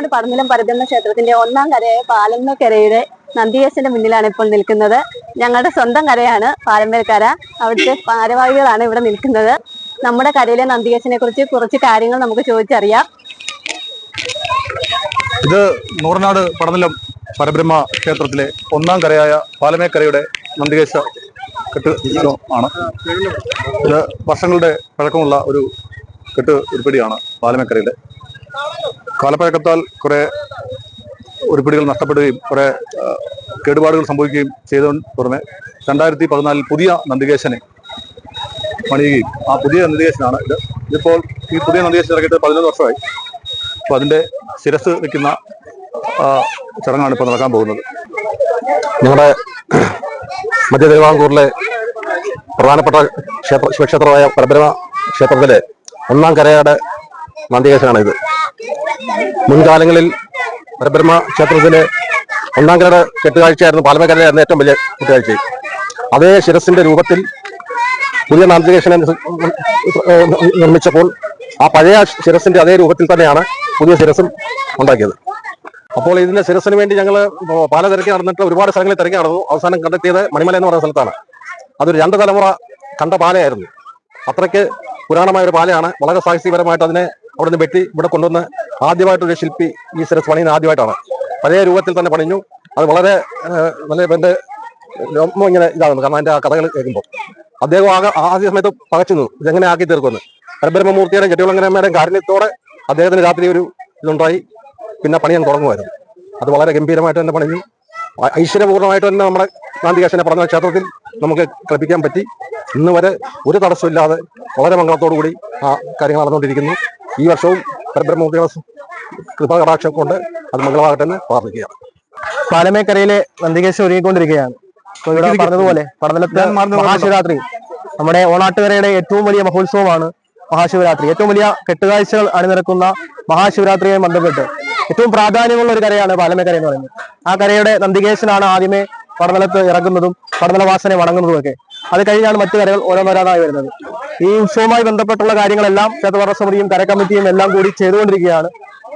നൂറിനാട് പടനിലം പരബ്രഹ്മ ക്ഷേത്രത്തിന്റെ ഒന്നാം കരയായ പാലമ്മക്കരയുടെ നന്ദിയേശന്റെ മുന്നിലാണ് ഇപ്പോൾ നിൽക്കുന്നത്. ഞങ്ങളുടെ സ്വന്തം കരയാണ് പാരമ്പര്യക്കര അവിടുത്തെ ഭാരവാഹികളാണ് ഇവിടെ നിൽക്കുന്നത്. നമ്മുടെ കരയിലെ നന്ദികേശനെ കുറിച്ച് കുറച്ച് കാര്യങ്ങൾ നമുക്ക് ചോദിച്ചറിയാം. ഇത് നൂറനാട് പടനിലം പരബ്രഹ്മ ക്ഷേത്രത്തിലെ ഒന്നാം കരയായ പാലമേക്കരയുടെ നന്ദികേശ കെട്ട് ആണ്. ഇത് വർഷങ്ങളുടെ പഴക്കമുള്ള ഒരു കെട്ട് ഉരുപ്പടിയാണ് പാലമേക്കരയുടെ കാലപ്പഴക്കത്താൽ കുറെ ഉരുപ്പിടികൾ നഷ്ടപ്പെടുകയും കുറെ കേടുപാടുകൾ സംഭവിക്കുകയും ചെയ്ത പുറമെ രണ്ടായിരത്തി പതിനാലിൽ പുതിയ നന്ദികേശനെ പണിയുകയും ആ പുതിയ നന്ദികേശനാണ് ഇത്. ഇതിപ്പോൾ ഈ പുതിയ നന്ദികേശൻ ഇറങ്ങിയിട്ട് പതിനൊന്ന് വർഷമായി. അപ്പൊ അതിന്റെ ശിരസ് വെക്കുന്ന ആ, ചടങ്ങാണ് ഇപ്പോൾ നടക്കാൻ പോകുന്നത്. ഞങ്ങളുടെ മധ്യ തിരുവാങ്കൂറിലെ പ്രധാനപ്പെട്ട ക്ഷേത്ര ശിവക്ഷേത്രമായ പരബ്രഹ്മ ക്ഷേത്രത്തിലെ ഒന്നാം കരയുടെ നന്ദികേശനാണ് ഇത് മുൻകാലങ്ങളിൽ പരബ്രഹ്മ ക്ഷേത്രത്തിലെ ഒന്നാം കരട് കെട്ടുകാഴ്ചയായിരുന്നു പാലമേക്കരയായിരുന്നു ഏറ്റവും വലിയ കെട്ടുകാഴ്ച. അതേ ശിരസിന്റെ രൂപത്തിൽ പുതിയ നാന്ദികേശനെ നിർമ്മിച്ചപ്പോൾ ആ പഴയ ശിരസിന്റെ അതേ രൂപത്തിൽ തന്നെയാണ് പുതിയ ശിരസും ഉണ്ടാക്കിയത്. അപ്പോൾ ഇതിന്റെ ശിരസിന് വേണ്ടി ഞങ്ങൾ പല തിരക്കി നടന്നിട്ട് ഒരുപാട് സ്ഥലങ്ങളിൽ തിരക്കി നടന്നു. അവസാനം കണ്ടെത്തിയത് മണിമല എന്ന് പറയുന്ന സ്ഥലത്താണ്. അതൊരു രണ്ട് തലമുറ കണ്ട പാലയായിരുന്നു. അത്രയ്ക്ക് പുരാണമായ ഒരു പാലയാണ്. വളരെ സാഹസികപരമായിട്ട് അതിനെ അവിടെ നിന്ന് വെട്ടി ഇവിടെ കൊണ്ടുവന്ന് ആദ്യമായിട്ടൊരു ശില്പി ഈ സ്ഥലത്ത് പണിയുന്ന ആദ്യമായിട്ടാണ്. പഴയ രൂപത്തിൽ തന്നെ പണിഞ്ഞു. അത് വളരെ നല്ല എന്റെ രോമം ഇങ്ങനെ ഇതാകുന്നു. കാരണം എന്റെ ആ കഥകൾ കേൾക്കുമ്പോൾ. അദ്ദേഹം ആകെ ആദ്യ സമയത്ത് പകച്ചു നിന്നു ഇതെങ്ങനെ ആക്കി തീർക്കുമെന്ന്. പരബ്രഹ്മമൂർത്തിയുടെയും ചെട്ടികുളങ്ങരമ്മയുടെയും കാരുണ്യത്തോടെ അദ്ദേഹത്തിന് രാത്രി ഒരു ഇതുണ്ടായി. പിന്നെ പണിയാൻ തുടങ്ങുമായിരുന്നു. അത് വളരെ ഗംഭീരമായിട്ട് തന്നെ പണിഞ്ഞു. ഐശ്വര്യപൂർണമായിട്ട് തന്നെ നമ്മുടെ ഗാന്ധികാശനെ പറഞ്ഞ ക്ഷേത്രത്തിൽ നമുക്ക് കളിപ്പിക്കാൻ പറ്റി. ഇന്ന് വരെ ഒരു തടസ്സമില്ലാതെ വളരെ മംഗളത്തോടു കൂടി ആ കാര്യങ്ങൾ നടന്നുകൊണ്ടിരിക്കുന്നു. ഈ വർഷവും പരബ്രഹ്മമൂർത്തിയുടെ കൃപാകടാക്ഷം കൊണ്ട് അത് മംഗളമാകട്ടെ എന്ന് പ്രാർത്ഥിക്കുകയാണ്. പാലമേക്കരയിലെ നന്ദികേശം ഒരുങ്ങിക്കൊണ്ടിരിക്കുകയാണ്. ഇവിടെ പറഞ്ഞതുപോലെ പഠനത്തിൽ മഹാശിവരാത്രി. നമ്മുടെ ഓണാട്ടുകരയുടെ ഏറ്റവും വലിയ മഹോത്സവമാണ് മഹാശിവരാത്രി. ഏറ്റവും വലിയ കെട്ടുകാഴ്ചകൾ അണിനിരക്കുന്ന മഹാശിവരാത്രിയുമായി ബന്ധപ്പെട്ട് ഏറ്റവും പ്രാധാന്യമുള്ള ഒരു കരയാണ് പാലമേക്കര എന്ന് പറയുന്നത്. ആ കരയുടെ നന്ദികേശനാണ് ആദ്യമേ പടനിലത്ത് ഇറങ്ങുന്നതും പടനിലവാസനെ വണങ്ങുന്നതും ഒക്കെ. അത് കഴിഞ്ഞാണ് മറ്റു കരകൾ ഓരോന്നോരോന്നായി വരുന്നത്. ഈ ഉത്സവവുമായി ബന്ധപ്പെട്ടുള്ള കാര്യങ്ങളെല്ലാം ക്ഷേത്രഭരണ സമിതിയും കരക്കമ്മിറ്റിയും എല്ലാം കൂടി ചെയ്തുകൊണ്ടിരിക്കുകയാണ്.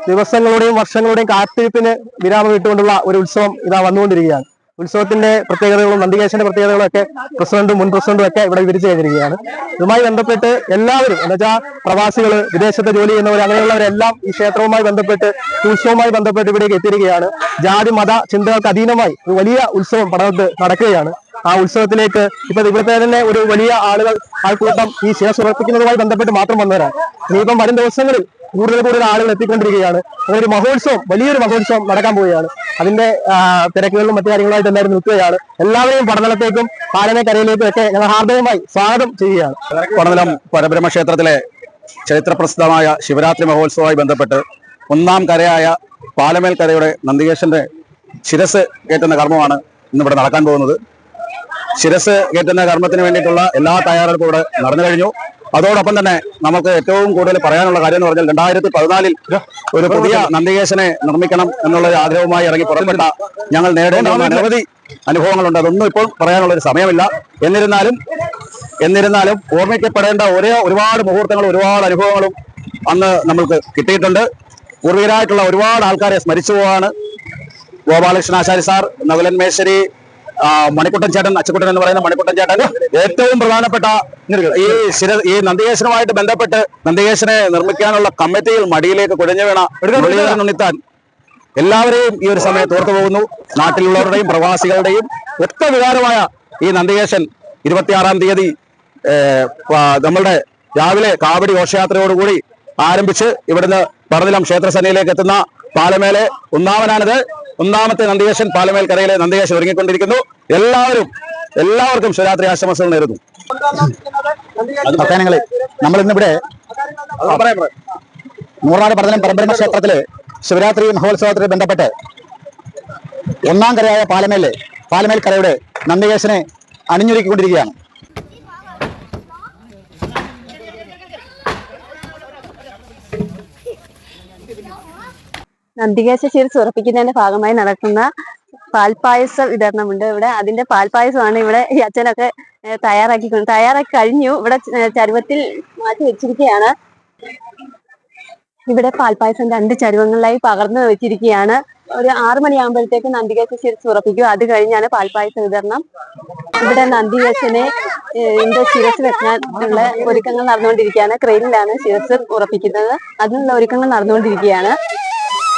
ദിവസങ്ങളുടെയും വർഷങ്ങളുടെയും കാത്തിരിപ്പിന് വിരാമം ഇട്ടുകൊണ്ടുള്ള ഒരു ഉത്സവം ഇതാ വന്നുകൊണ്ടിരിക്കുകയാണ്. ഉത്സവത്തിന്റെ പ്രത്യേകതകളും നന്ദികേശന്റെ പ്രത്യേകതകളും ഒക്കെ പ്രസിഡന്റും മുൻ പ്രസിഡന്റും ഒക്കെ ഇവിടെ വിവരിച്ചു കഴിഞ്ഞിരിക്കുകയാണ് ഇതുമായി ബന്ധപ്പെട്ട് എല്ലാവരും എന്ന് വെച്ചാൽ പ്രവാസികൾ വിദേശത്തെ ജോലി ചെയ്യുന്നവർ അങ്ങനെയുള്ളവരെല്ലാം ഈ ക്ഷേത്രവുമായി ബന്ധപ്പെട്ട് ഉത്സവവുമായി ബന്ധപ്പെട്ട് ഇവിടേക്ക് എത്തിയിരിക്കുകയാണ്. ജാതി മത ചിന്തകൾക്ക് അധീനമായി ഒരു വലിയ ഉത്സവം പടവത്ത് നടക്കുകയാണ്. ആ ഉത്സവത്തിലേക്ക് ഇപ്പൊ ഇവിടുത്തെ തന്നെ ഒരു വലിയ ആളുകൾ ആൾക്കൂട്ടം ഈ ശില സമർപ്പിക്കുന്നതുമായി ബന്ധപ്പെട്ട് മാത്രം വന്നവരാണ്. ഇനിയിപ്പം വരും ദിവസങ്ങളിൽ കൂടുതൽ കൂടുതൽ ആളുകൾ എത്തിക്കൊണ്ടിരിക്കുകയാണ്. ഒരു മഹോത്സവം വലിയൊരു മഹോത്സവം നടക്കാൻ പോവുകയാണ്. അതിന്റെ തിരക്കുകളിലും മറ്റു കാര്യങ്ങളായിട്ട് എല്ലാവരും നിൽക്കുകയാണ്. എല്ലാവരെയും പഠനത്തേക്കും പാലനക്കരയിലേക്കും ഒക്കെ ഞങ്ങൾ ഹാർദവമായി സ്വാഗതം ചെയ്യുകയാണ്. പടനിലം പരബ്രഹ്മ ക്ഷേത്രത്തിലെ ചരിത്രപ്രസിദ്ധമായ ശിവരാത്രി മഹോത്സവമായി ബന്ധപ്പെട്ട് ഒന്നാം കരയായ പാലമേൽ കരയുടെ നന്ദികേശന്റെ ശിരസ് കയറ്റുന്ന കർമ്മമാണ് ഇന്നിവിടെ നടക്കാൻ പോകുന്നത്. ശിരസ് കയറ്റുന്ന കർമ്മത്തിന് വേണ്ടിയിട്ടുള്ള എല്ലാ തയ്യാറെടുപ്പും ഇവിടെ നടന്നു കഴിഞ്ഞു. അതോടൊപ്പം തന്നെ നമുക്ക് ഏറ്റവും കൂടുതൽ പറയാനുള്ള കാര്യം എന്ന് പറഞ്ഞാൽ രണ്ടായിരത്തി പതിനാലിൽ ഒരു പുതിയ നന്ദികേശനെ നിർമ്മിക്കണം എന്നുള്ള ആഗ്രഹവുമായി ഇറങ്ങി പുറപ്പെട്ട ഞങ്ങൾ നേടേണ്ട നിരവധി അനുഭവങ്ങളുണ്ട്. അതൊന്നും ഇപ്പോൾ പറയാനുള്ള ഒരു സമയമില്ല. എന്നിരുന്നാലും എന്നിരുന്നാലും ഓർമ്മിക്കപ്പെടേണ്ട ഒരേ ഒരുപാട് മുഹൂർത്തങ്ങളും ഒരുപാട് അനുഭവങ്ങളും അന്ന് നമ്മൾക്ക് കിട്ടിയിട്ടുണ്ട്. പൂർവികരായിട്ടുള്ള ഒരുപാട് ആൾക്കാരെ സ്മരിച്ചു പോവാണ്. ഗോപാലകൃഷ്ണ ആശാരി സാർ നകുലൻ മേശ്വരി മണിക്കുട്ടൻ ചേട്ടൻ അച്ചക്കുട്ടൻ എന്ന് പറയുന്ന മണിക്കുട്ടൻ ചേട്ടൻ ഏറ്റവും പ്രധാനപ്പെട്ട ഈ ശിര ഈ നന്ദികേശനുമായിട്ട് ബന്ധപ്പെട്ട് നന്ദികേശനെ നിർമ്മിക്കാനുള്ള കമ്മിറ്റിയിൽ മടിയിലേക്ക് കുഴഞ്ഞു വീണ ഉണ്ണിത്താൻ എല്ലാവരെയും ഈ ഒരു സമയത്ത് ഓർത്തു പോകുന്നു. നാട്ടിലുള്ളവരുടെയും പ്രവാസികളുടെയും ഒക്കെ വികാരമായ ഈ നന്ദികേശൻ ഇരുപത്തിയാറാം തീയതി നമ്മളുടെ രാവിലെ കാവടി ഘോഷയാത്രയോടുകൂടി ആരംഭിച്ച് ഇവിടുന്ന് പറനിലം ക്ഷേത്രസേനയിലേക്ക് എത്തുന്ന പാലമേലെ ഒന്നാമനാണിത് ഒന്നാമത്തെ നന്ദികേശൻ പാലമേൽ കരയിലെ നന്ദികേശൻ ഒരുങ്ങിക്കൊണ്ടിരിക്കുന്നു. എല്ലാവരും എല്ലാവർക്കും ശിവരാത്രി ആശംസകൾ നേരുന്നു. ഭക്താനങ്ങളെ നമ്മൾ ഇന്നിവിടെ നൂറാട് പഠനം പരബ്രഹ്മ ക്ഷേത്രത്തിലെ ശിവരാത്രി മഹോത്സവത്തിൽ ബന്ധപ്പെട്ട് ഒന്നാം കരയായ പാലമേലെ പാലമേൽ കരയുടെ നന്ദികേശനെ അണിഞ്ഞൊരുക്കിക്കൊണ്ടിരിക്കുകയാണ്. നന്ദികേശ ശിരസ് ഉറപ്പിക്കുന്നതിന്റെ ഭാഗമായി നടക്കുന്ന പാൽപ്പായസ വിതരണമുണ്ട്. ഇവിടെ അതിന്റെ പാൽപ്പായസമാണ് ഇവിടെ ഈ അച്ഛനൊക്കെ തയ്യാറാക്കി തയ്യാറാക്കി കഴിഞ്ഞു. ഇവിടെ ചരുവത്തിൽ മാറ്റി വെച്ചിരിക്കുകയാണ്. ഇവിടെ പാൽപ്പായസം രണ്ട് ചരുവങ്ങളിലായി പകർന്നു വെച്ചിരിക്കുകയാണ്. ഒരു ആറു മണിയാകുമ്പോഴത്തേക്ക് നന്ദികേശ ശിരസ് ഉറപ്പിക്കും. അത് കഴിഞ്ഞാണ് പാൽപ്പായസ വിതരണം. ഇവിടെ നന്ദികേശനെ എന്റെ ശിരസ് വെക്കാനുള്ള ഒരുക്കങ്ങൾ നടന്നുകൊണ്ടിരിക്കുകയാണ്. ക്രെയിനിലാണ് ശിരസ് ഉറപ്പിക്കുന്നത്. അതിനുള്ള ഒരുക്കങ്ങൾ നടന്നുകൊണ്ടിരിക്കുകയാണ്.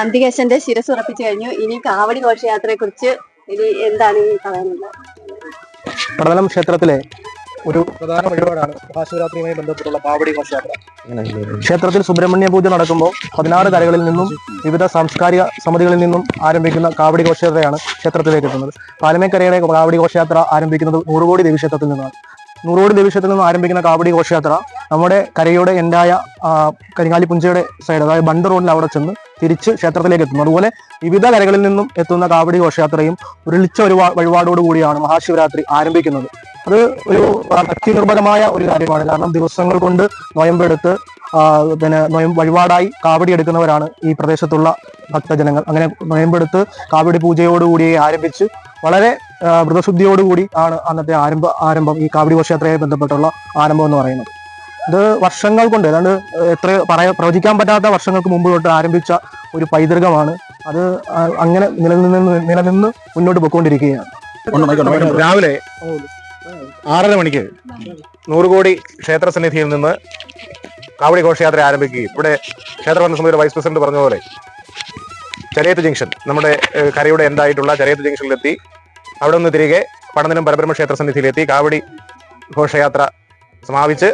നന്ദികേശന്റെ ശിരസ് ഉറപ്പിച്ചു കഴിഞ്ഞു. ഇനി കാവടി ഘോഷയാത്രയെ കുറിച്ച് ഇനി എന്താണ് ഈ പറയാനുള്ളത്? ക്ഷേത്രത്തിലെ ഒരു പ്രധാന വഴിപാടാണ് മഹാശിവരാത്രിയുമായി ബന്ധപ്പെട്ടുള്ള കാവടി ഘോഷയാത്ര. ക്ഷേത്രത്തിൽ സുബ്രഹ്മണ്യ പൂജ നടക്കുമ്പോൾ പതിനാറ് കരകളിൽ നിന്നും വിവിധ സാംസ്കാരിക സമിതികളിൽ നിന്നും ആരംഭിക്കുന്ന കാവടി ഘോഷയാത്രയാണ് ക്ഷേത്രത്തിലേക്ക് എത്തുന്നത്. പാലമേക്കരയുടെ കാവടി ഘോഷയാത്ര ആരംഭിക്കുന്നത് നൂറുകോടി ദേവീക്ഷേത്രത്തിൽ നിന്നാണ്. നൂറുകോടി ദേവീക്ഷേത്രത്തിൽ നിന്ന് ആരംഭിക്കുന്ന കാവടി ഘോഷയാത്ര നമ്മുടെ കരയുടെ എൻഡായ കരിങ്ങാലി പുഞ്ചയുടെ സൈഡ് അതായത് ബണ്ട് റോഡിൽ അവിടെ ചെന്ന് തിരിച്ച് ക്ഷേത്രത്തിലേക്ക് എത്തുന്നു. അതുപോലെ വിവിധ കരകളിൽ നിന്നും എത്തുന്ന കാവടി ഘോഷയാത്രയും ഉരുളിച്ച ഒരു വഴിപാടോട് കൂടിയാണ് മഹാശിവരാത്രി ആരംഭിക്കുന്നത്. അത് ഒരു ഭക്തി നിർഭരമായ ഒരു കാര്യമാണ്. കാരണം ദിവസങ്ങൾ കൊണ്ട് നോയമ്പെടുത്ത് പിന്നെ നോയം വഴിപാടായി കാവടി എടുക്കുന്നവരാണ് ഈ പ്രദേശത്തുള്ള ഭക്തജനങ്ങൾ. അങ്ങനെ നോയമ്പെടുത്ത് കാവടി പൂജയോടുകൂടി ആരംഭിച്ച് വളരെ വ്രതശുദ്ധിയോടുകൂടി ആണ് അന്നത്തെ ആരംഭ ആരംഭം ഈ കാവടി വർഷയാത്രയെ ബന്ധപ്പെട്ടുള്ള ആരംഭം എന്ന് പറയുന്നത്. ഇത് വർഷങ്ങൾ കൊണ്ട് ഏതാണ്ട് എത്ര പറയാ പ്രവചിക്കാൻ പറ്റാത്ത വർഷങ്ങൾക്ക് മുമ്പ് തൊട്ട് ആരംഭിച്ച ഒരു പൈതൃകമാണ്. അത് അങ്ങനെ നിലനിന്ന് നിലനിന്ന് മുന്നോട്ട് പോയിക്കൊണ്ടിരിക്കുകയാണ്. രാവിലെ ആറര മണിക്ക് നൂറുകോടി ക്ഷേത്ര സന്നിധിയിൽ നിന്ന് കാവടി ഘോഷയാത്ര ആരംഭിക്കുകയും ഇവിടെ ക്ഷേത്രഭരണ സമിതിയുടെ വൈസ് പ്രസിഡന്റ് പറഞ്ഞ പോലെ ചരയത്ത് ജംഗ്ഷൻ നമ്മുടെ കരയുടെ എന്തായിട്ടുള്ള ചരയത്ത് ജംഗ്ഷനിലെത്തി അവിടെ നിന്ന് തിരികെ പടനിലം പരബ്രഹ്മ ക്ഷേത്ര സന്നിധിയിലെത്തി കാവടി ഘോഷയാത്ര സമാപിച്ച്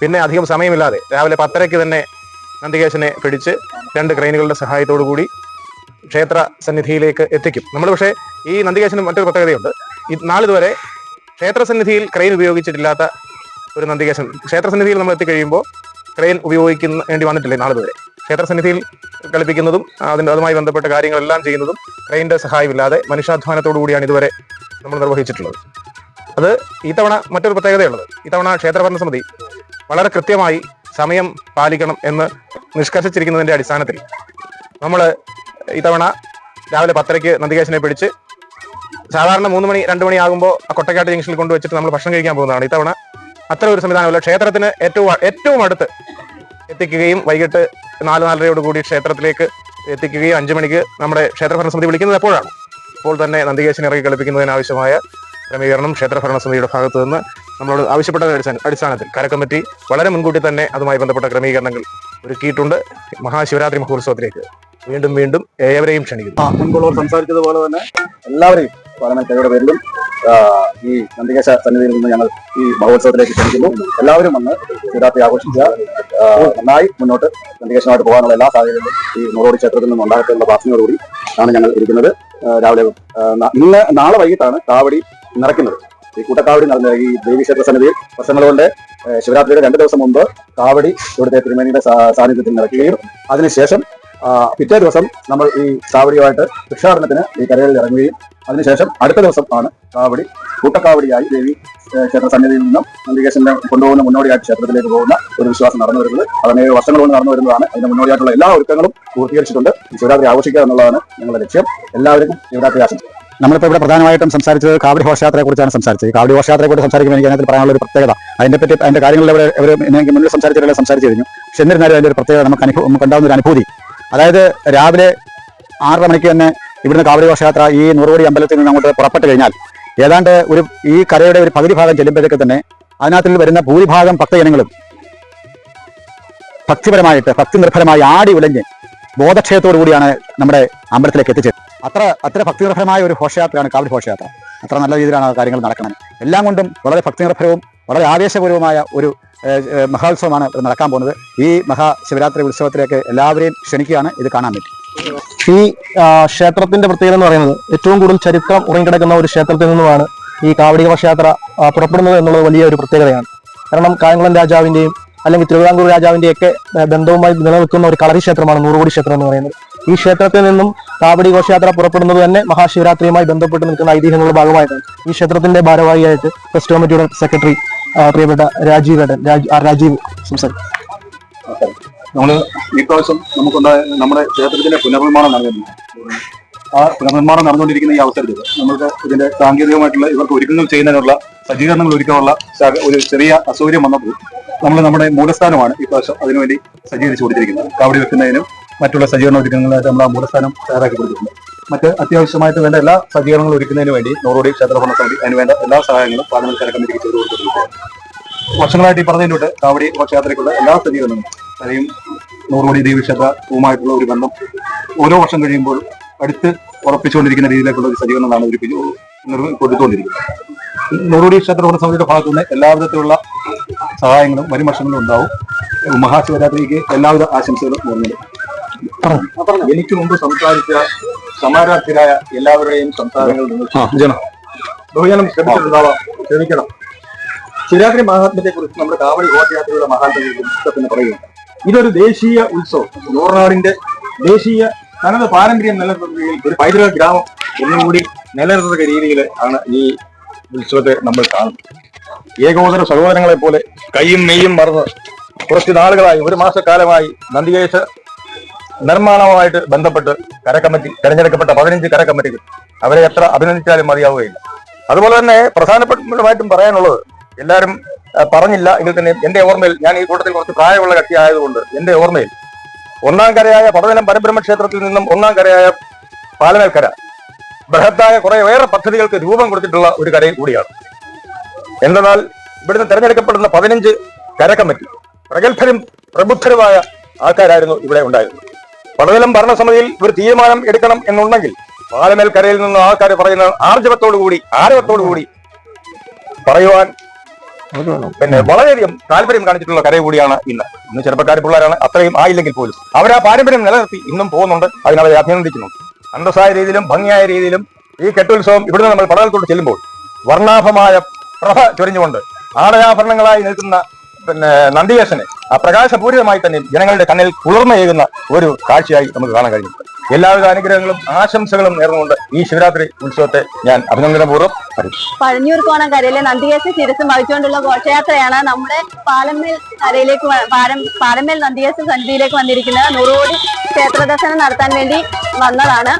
പിന്നെ അധികം സമയമില്ലാതെ രാവിലെ പത്തരയ്ക്ക് തന്നെ നന്ദികേശനെ പിടിച്ച് രണ്ട് ക്രെയിനുകളുടെ സഹായത്തോടു കൂടി ക്ഷേത്ര സന്നിധിയിലേക്ക് എത്തിക്കും. നമ്മൾ പക്ഷേ ഈ നന്ദികേശന് മറ്റൊരു പ്രത്യേകതയുണ്ട്. ഈ നാളിതുവരെ ക്ഷേത്ര സന്നിധിയിൽ ക്രെയിൻ ഉപയോഗിച്ചിട്ടില്ലാത്ത ഒരു നന്ദികേശൻ ക്ഷേത്ര സന്നിധിയിൽ നമ്മൾ എത്തിക്കഴിയുമ്പോൾ ക്രെയിൻ ഉപയോഗിക്കുന്ന വേണ്ടി വന്നിട്ടില്ല നാളിതുവരെ. ക്ഷേത്ര സന്നിധിയിൽ കളിപ്പിക്കുന്നതും അതിന്റെ അതുമായി ബന്ധപ്പെട്ട കാര്യങ്ങളെല്ലാം ചെയ്യുന്നതും ക്രെയിനിന്റെ സഹായമില്ലാതെ മനുഷ്യാധ്വാനത്തോടു കൂടിയാണ് ഇതുവരെ നമ്മൾ നിർവഹിച്ചിട്ടുള്ളത്. അത് ഈ തവണ മറ്റൊരു പ്രത്യേകതയുള്ളത്. ഇത്തവണ ക്ഷേത്രഭരണ സമിതി വളരെ കൃത്യമായി സമയം പാലിക്കണം എന്ന് നിഷ്കർഷിച്ചിരിക്കുന്നതിന്റെ അടിസ്ഥാനത്തിൽ നമ്മൾ ഇത്തവണ രാവിലെ പത്തരയ്ക്ക് നന്ദികേശനെ പിടിച്ച് സാധാരണ മൂന്ന് മണി രണ്ട് മണി ആകുമ്പോൾ ആ കൊട്ടക്കാട്ട് ജംഗ്ഷനിൽ കൊണ്ടുവച്ചിട്ട് നമ്മൾ ഭക്ഷണം കഴിക്കാൻ പോകുന്നതാണ്. ഇത്തവണ അത്ര ഒരു സംവിധാനമല്ല. ക്ഷേത്രത്തിന് ഏറ്റവും ഏറ്റവും അടുത്ത് എത്തിക്കുകയും വൈകിട്ട് നാല് നാലരയോട് കൂടി ക്ഷേത്രത്തിലേക്ക് എത്തിക്കുകയും അഞ്ചു മണിക്ക് നമ്മുടെ ക്ഷേത്രഭരണ സമിതി വിളിക്കുന്നത് എപ്പോഴാണ്? ഇപ്പോൾ തന്നെ നന്ദികേശനെ ഇറങ്ങി കളിപ്പിക്കുന്നതിനാവശ്യമായ ക്രമീകരണം ക്ഷേത്രഭരണ സമിതിയുടെ ഭാഗത്തു നിന്ന് നമ്മളോട് ആവശ്യപ്പെട്ട അടിസ്ഥാന- അടിസ്ഥാനത്തിൽ കരക്കമ്മിറ്റി വളരെ മുൻകൂട്ടി തന്നെ അതുമായി ബന്ധപ്പെട്ട ക്രമീകരണങ്ങൾ ഒരുക്കിയിട്ടുണ്ട്. മഹാശിവരാത്രി മഹോത്സവത്തിലേക്ക് വീണ്ടും വീണ്ടും ഏവരെയും ക്ഷണിക്കുന്നു. മുൻപുള്ളവർ സംസാരിച്ചതുപോലെ തന്നെ എല്ലാവരെയും പാലമേക്കരയുടെ പേരിലും ഈ നന്ദികേശ സന്നിധിയിൽ നിന്ന് ഞങ്ങൾ ഈ മഹോത്സവത്തിലേക്ക് ക്ഷണിക്കുന്നു. എല്ലാവരും വന്ന് ശിവരാത്രി ആഘോഷിക്കുക. ആ, നന്നായി മുന്നോട്ട് നന്ദികേശനായിട്ട് പോകാനുള്ള എല്ലാ സാഹചര്യങ്ങളും ഈ നൂറോടി ക്ഷേത്രത്തിൽ നിന്ന് ഉണ്ടാകട്ടെ പ്രാർത്ഥനയോടുകൂടി ആണ് ഞങ്ങൾ ഇരിക്കുന്നത്. രാവിലെ ഇന്ന് നാളെ വൈകിട്ടാണ് കാവടി നിറയ്ക്കുന്നത് ഈ കൂട്ടക്കാവടി നടന്ന ഈ ദേവീക്ഷേത്ര സന്നിധിയിൽ വർഷങ്ങൾ കൊണ്ട് ശിവരാത്രിയുടെ രണ്ട് ദിവസം മുമ്പ് കാവടി ഇവിടുത്തെ തിരുമേനിയുടെ സാന്നിധ്യത്തിൽ നിറയ്ക്കുകയും അതിനുശേഷം പിറ്റേ ദിവസം നമ്മൾ ഈ കാവടിയുമായിട്ട് ഭിക്ഷാടനത്തിന് ഈ കരകളിൽ ഇറങ്ങുകയും അതിനുശേഷം അടുത്ത ദിവസം ആണ് കാവടി കൂട്ടക്കാവടിയായി ദേവി ക്ഷേത്ര സന്നിധിയിൽ നിന്നും നന്ദികേശന്റെ കൊണ്ടുപോകുന്ന മുന്നോടിയായിട്ട് ക്ഷേത്രത്തിലേക്ക് പോകുന്ന ഒരു വിശ്വാസം നടന്നു വരുന്നത്. അതിന് വർഷങ്ങൾ കൊണ്ട് നടന്നു വരുന്നതാണ്. അതിന്റെ മുന്നോടിയായിട്ടുള്ള എല്ലാ ഒരുക്കങ്ങളും പൂർത്തീകരിച്ചിട്ടുണ്ട്. ശിവരാത്രി ആഘോഷിക്കുക എന്നുള്ളതാണ് ഞങ്ങളുടെ ലക്ഷ്യം. എല്ലാവർക്കും ശിവരാത്രി ആശംസ നമ്മളിപ്പോൾ ഇവിടെ പ്രധാനമായിട്ടും സംസാരിച്ചത് കാവടി ഘോഷയാത്രയെ കുറിച്ചാണ് സംസാരിച്ചത്. കാവടി ഘോഷയാത്രയെ കുറിച്ച് സംസാരിക്കുമ്പോൾ എനിക്ക് അതിനകത്ത് പറയാനുള്ള ഒരു പ്രത്യേകത അതിന്റെ പറ്റി അതിന്റെ കാര്യങ്ങളിൽ ഇവിടെ അവർ എനിക്ക് മുന്നിൽ സംസാരിച്ചിട്ടുള്ള സംസാരിച്ചു കഴിഞ്ഞു. പക്ഷെ എന്നിരുന്നാലും അതിന്റെ ഒരു പ്രത്യേകത നമുക്ക് അനുഭവം നമുക്ക് ഉണ്ടാകുന്ന ഒരു അനുഭൂതി. അതായത് രാവിലെ ആറര മണിക്ക് തന്നെ ഇവിടുന്ന് കാവടി ഘോഷയാത്ര ഈ നൂറുകോടി അമ്പലത്തിൽ നിന്ന് അങ്ങോട്ട് പുറപ്പെട്ട് കഴിഞ്ഞാൽ ഏതാണ്ട് ഒരു ഈ കരയുടെ ഒരു പകുതി ഭാഗം ചെല്ലുമ്പോഴേക്ക് തന്നെ അതിനകത്തിൽ വരുന്ന ഭൂരിഭാഗം ഭക്തജനങ്ങളും ഭക്തിപരമായിട്ട് ഭക്തി നിർഭരമായി ആടി ഉലഞ്ഞ് ബോധക്ഷയത്തോടു കൂടിയാണ് നമ്മുടെ അമ്പലത്തിലേക്ക് എത്തിച്ചത്. അത്ര അത്ര ഭക്തി നിർഭരമായ ഒരു ഘോഷയാത്രയാണ് കാവടി ഘോഷയാത്ര. അത്ര നല്ല രീതിയിലാണ് ആ കാര്യങ്ങൾ നടക്കുന്നത്. എല്ലാം കൊണ്ടും വളരെ ഭക്തി നിർഭരവും വളരെ ആവേശപൂർവമായ ഒരു മഹോത്സവമാണ് നടക്കാൻ പോകുന്നത്. ഈ മഹാശിവരാത്രി ഉത്സവത്തിലേക്ക് എല്ലാവരെയും ക്ഷണിക്കുകയാണ്. ഇത് കാണാൻ വേണ്ടി ഈ ക്ഷേത്രത്തിന്റെ പ്രത്യേകത എന്ന് പറയുന്നത് ഏറ്റവും കൂടുതൽ ചരിത്രം ഉറങ്ങിക്കിടക്കുന്ന ഒരു ക്ഷേത്രത്തിൽ നിന്നുമാണ് ഈ കാവടി ഘോഷയാത്ര ആ, പുറപ്പെടുന്നത് എന്നുള്ളത് വലിയ ഒരു പ്രത്യേകതയാണ്. കാരണം കായംകുളം രാജാവിന്റെയും അല്ലെങ്കിൽ തിരുവിതാംകൂർ രാജാവിന്റെയും ഒക്കെ ആ, ബന്ധവുമായി നിലനിൽക്കുന്ന ഒരു കളരി ക്ഷേത്രമാണ് നൂറുകോടി ക്ഷേത്രം എന്ന് പറയുന്നത്. ഈ ക്ഷേത്രത്തിൽ നിന്നും കാവടി ഘോഷയാത്ര പുറപ്പെടുന്നത് തന്നെ മഹാശിവരാത്രിയുമായി ബന്ധപ്പെട്ട് നിൽക്കുന്ന ഐതിഹ്യങ്ങളുടെ ഭാഗമായിട്ടാണ് ഈ ക്ഷേത്രത്തിന്റെ ഭാരവാഹിയായിട്ട് ട്രസ്റ്റ് കമ്മിറ്റിയുടെ സെക്രട്ടറി പ്രിയപ്പെട്ട രാജീവ് ഏട്ടൻ രാജീവ് സംസാരിക്കും. നമ്മൾ ഈ പ്രാവശ്യം നമുക്കുണ്ടായ നമ്മുടെ ക്ഷേത്രത്തിന്റെ പുനർനിർമ്മാണം നടന്നിരുന്നു. ആ പുനർനിർമ്മാണം നടന്നുകൊണ്ടിരിക്കുന്ന ഈ അവസരത്തിൽ നമുക്ക് ഇതിന്റെ സാങ്കേതികമായിട്ടുള്ള ഇവർക്ക് ഒരുക്കങ്ങൾ ചെയ്യുന്നതിനുള്ള സജ്ജീകരണങ്ങൾ ഒരുക്കാനുള്ള ഒരു ചെറിയ അസൗകര്യം വന്നപ്പോൾ നമ്മൾ നമ്മുടെ മൂലസ്ഥാനമാണ് ഈ പ്രാവശ്യം അതിനുവേണ്ടി സജ്ജീകരിച്ചു കൊടുത്തിരിക്കുന്നത്. കാവടി വെക്കുന്നതിനും മറ്റുള്ള സജ്ജീകരണ ഒരുക്കങ്ങളായിട്ട് നമ്മൾ ആ മൂലസ്ഥാനം തയ്യാറാക്കി കൊടുത്തിട്ടുണ്ട്. മറ്റ് അത്യാവശ്യമായിട്ട് വേണ്ട എല്ലാ സജ്ജീകരണങ്ങളും ഒരുക്കുന്നതിന് വേണ്ടി നൂറോടി ക്ഷേത്രഭരണ സമിതി അതിന് വേണ്ട എല്ലാ സഹായങ്ങളും പാർലമെന്റ് കരക്കമ്മിറ്റിക്ക് ചെയ്തു കൊടുത്തിട്ടുണ്ട്. വർഷങ്ങളായിട്ട് ഈ പറഞ്ഞതിലൂടെ കാവടി ക്ഷേത്രത്തിലേക്കുള്ള എല്ലാ സജ്ജീകരണങ്ങളും അതായത് നൂറുകോടി ദേവീക്ഷേത്രവുമായിട്ടുള്ള ഒരു ബന്ധം ഓരോ വർഷം കഴിയുമ്പോൾ അടുത്ത് ഉറപ്പിച്ചുകൊണ്ടിരിക്കുന്ന രീതിയിലേക്കുള്ള ഒരു സജീവനമാണ് ഒരു കൊടുത്തുകൊണ്ടിരിക്കുന്നത്. നൂറുകോടി ക്ഷേത്ര സമിതിയുടെ ഭാഗത്തു നിന്ന് എല്ലാവിധത്തിലുള്ള സഹായങ്ങളും വരും വർഷങ്ങളും ഉണ്ടാവും. മഹാശിവരാത്രിക്ക് എല്ലാവിധ ആശംസകളും നേർന്നത് എനിക്ക് മുമ്പ് സംസാരിച്ച സമാരാധ്യരായ എല്ലാവരുടെയും സംസാരങ്ങൾ നിങ്ങൾ ബഹുജനം ശ്രമിച്ചിട്ടുണ്ടാവാം. ക്ഷമിക്കണം. ശിവരാത്രി മഹാത്മ്യത്തെ കുറിച്ച് നമ്മുടെ കാവടി ഘോഷയാത്രയുടെ മഹാത്മ്യത്തെ പുസ്തകത്തിന് പറയുന്നുണ്ട്. ഇതൊരു ദേശീയ ഉത്സവം. നൂറിനാടിന്റെ ദേശീയ തനത് പാരമ്പര്യം നിലനിർത്തുകയും ഒരു പൈതൃക ഗ്രാമം ഒന്നുകൂടി നിലനിർത്തുന്ന രീതിയിൽ ആണ് ഈ ഉത്സവത്തെ നമ്മൾ കാണുന്നത്. ഏകോദര സഹോദരങ്ങളെ പോലെ കൈയും മെയ്യും മറന്ന് കുറച്ച് നാളുകളായി ഒരു മാസക്കാലമായി നന്ദികേശ നിർമ്മാണവുമായിട്ട് ബന്ധപ്പെട്ട് കരക്കമ്മിറ്റി തെരഞ്ഞെടുക്കപ്പെട്ട പതിനഞ്ച് കരക്കമ്മിറ്റികൾ അവരെ എത്ര അഭിനന്ദിച്ചാലും മതിയാവുകയില്ല. അതുപോലെ തന്നെ പ്രധാനപ്പെട്ടതായിട്ടും പറയാനുള്ളത് എല്ലാവരും പറഞ്ഞില്ല. എങ്കിൽ തന്നെ എന്റെ ഓർമ്മയിൽ ഞാൻ ഈ കൂട്ടത്തിൽ കുറച്ച് പ്രായമുള്ള കക്ഷി ആയതുകൊണ്ട് എന്റെ ഓർമ്മയിൽ ഒന്നാം കരയായ പടനിലം പരബ്രഹ്മ ക്ഷേത്രത്തിൽ നിന്നും ഒന്നാം കരയായ പാലമേൽക്കര ബൃഹത്തായ കുറെ വേറെ പദ്ധതികൾക്ക് രൂപം കൊടുത്തിട്ടുള്ള ഒരു കരയും കൂടിയാണ്. എന്തെന്നാൽ ഇവിടുന്ന് തെരഞ്ഞെടുക്കപ്പെടുന്ന പതിനഞ്ച് കരക്കമ്മിറ്റി പ്രഗത്ഭരും പ്രബുദ്ധരുമായ ആൾക്കാരായിരുന്നു ഇവിടെ ഉണ്ടായിരുന്നത്. പടനിലം ഭരണസമിതിയിൽ ഒരു തീരുമാനം എടുക്കണം എന്നുണ്ടെങ്കിൽ പാലമേൽക്കരയിൽ നിന്ന് ആൾക്കാർ പറയുന്ന ആർജവത്തോടു കൂടി ആരവത്തോടു കൂടി പറയുവാൻ പിന്നെ വളരെയധികം താല്പര്യം കാണിച്ചിട്ടുള്ള കരയെ കൂടിയാണ് ഇന്ന്. ഇന്ന് ചെറുപ്പക്കാർ പിള്ളേരാണ് അത്രയും ആയില്ലെങ്കിൽ പോലും. അവർ ആ പാരമ്പര്യം നിലനിർത്തി ഇന്നും പോകുന്നുണ്ട്. അതിനവരെ അഭിനന്ദിക്കുന്നുണ്ട് അന്തസ്സായ രീതിയിലും ഭംഗിയായ രീതിയിലും ഈ കെട്ടുത്സവം ഇവിടുന്ന് നമ്മൾ പടകൾക്കോട്ട് ചെല്ലുമ്പോൾ വർണാഭമായ പ്രഭ ചൊരിഞ്ഞുകൊണ്ട് ആടയാഭരണങ്ങളായി നിൽക്കുന്ന പിന്നെ നന്ദികേശനെ ആ പ്രകാശപൂരിതമായി തന്നെ ജനങ്ങളുടെ കണ്ണിൽ കുളിർമയേകുന്ന ഒരു കാഴ്ചയായി നമുക്ക് കാണാൻ കഴിഞ്ഞു. എല്ലാവിധ അനുഗ്രഹങ്ങളും ആശംസകളും നേർന്നുകൊണ്ട് ഈ ശിവരാത്രി ഉത്സവത്തെ ഞാൻ അഭിനന്ദനപൂർവം പഴഞ്ഞൂർ കോണം കരയിലെ നന്ദികേശ ശിരസും വഹിച്ചുകൊണ്ടുള്ള ഘോഷയാത്രയാണ് നമ്മുടെ പാലമ്മേൽ കരയിലേക്ക് പാലമ്മേൽ നന്ദികേശ സന്നിധിയിലേക്ക് വന്നിരിക്കുന്നത്. നൂറുകോടി ക്ഷേത്രദർശനം നടത്താൻ വേണ്ടി വന്നതാണ്.